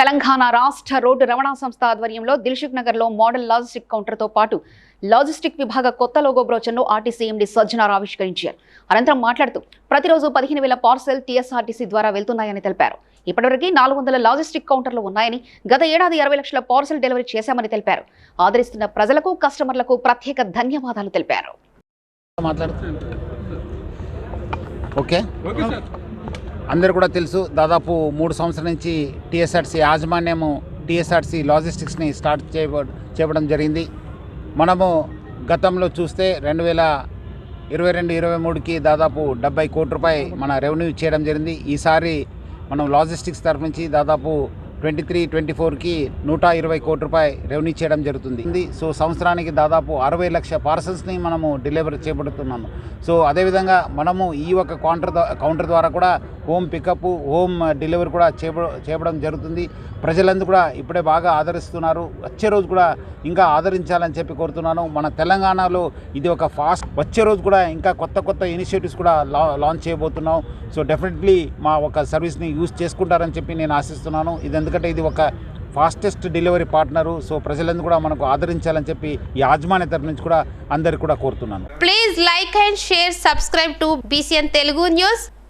తెలంగాణ రాష్ట్ర రోడ్డు రవాణా సంస్థ ఆధ్వర్యంలో దిల్సుఖ్ నగర్లో మోడల్ లాజిస్టిక్ కౌంటర్తో పాటు లాజిస్టిక్ విభాగ కొత్త లోగో బ్రోచర్ను ఆర్టీసీ ఎండి సజ్జనార్ ఆవిష్కరించారు. అనంతరం మాట్లాడుతూ ప్రతిరోజు పదిహేను వేల పార్సెల్ టీఎస్ఆర్టీసీ ద్వారా వెళ్తున్నాయని తెలిపారు. ఇప్పటివరకు నాలుగు వందల లాజిస్టిక్ కౌంటర్లు ఉన్నాయని గత ఏడాది ఇరవై లక్షల పార్సెల్ డెలివరీ చేశామని తెలిపారు. ఆదరిస్తున్న ప్రజలకు కస్టమర్లకు ప్రత్యేక ధన్యవాదాలు తెలిపారు. ఓకే. అందరు కూడా తెలుసు. దాదాపు మూడు సంవత్సరాల నుంచి టీఎస్ఆర్సీ యాజమాన్యము టీఎస్ఆర్సీ లాజిస్టిక్స్ని స్టార్ట్ చేయ చేయడం జరిగింది. మనము గతంలో చూస్తే రెండు వేల ఇరవై రెండు ఇరవై మూడుకి దాదాపు డెబ్బై కోటి రూపాయి మన రెవెన్యూ చేయడం జరిగింది. ఈసారి మనం లాజిస్టిక్స్ తరఫు నుంచి దాదాపు ట్వంటీ త్రీ ట్వంటీ ఫోర్కి నూట ఇరవై కోటి రూపాయి రెవెన్యూ చేయడం జరుగుతుంది. సో సంవత్సరానికి దాదాపు అరవై లక్ష పార్సల్స్ని మనము డెలివరీ చేపడుతున్నాము సో అదేవిధంగా మనము ఈ ఒక కౌంటర్ కౌంటర్ ద్వారా కూడా హోమ్ పికప్ హోమ్ డెలివరీ కూడా చేప చేయడం జరుగుతుంది. ప్రజలందరూ కూడా ఇప్పుడే బాగా ఆదరిస్తున్నారు. వచ్చే రోజు కూడా ఇంకా ఆదరించాలని చెప్పి కోరుతున్నాను. మన తెలంగాణలో ఇది ఒక ఫాస్ట్ వచ్చే రోజు కూడా ఇంకా కొత్త కొత్త ఇనిషియేటివ్స్ కూడా లా లాంచ్ చేయబోతున్నాం. సో డెఫినెట్లీ మా ఒక సర్వీస్ని యూజ్ చేసుకుంటారని చెప్పి నేను ఆశిస్తున్నాను. ఇది ఎందుకంటే ఇది ఒక ఫాస్టెస్ట్ డెలివరీ పార్ట్నరు. సో ప్రజలందరూ కూడా మనకు ఆదరించాలని చెప్పి ఈ యాజమాన్య తరపు నుంచి కూడా అందరికి కూడా కోరుతున్నాను. Please like and share subscribe to BCN Telugu news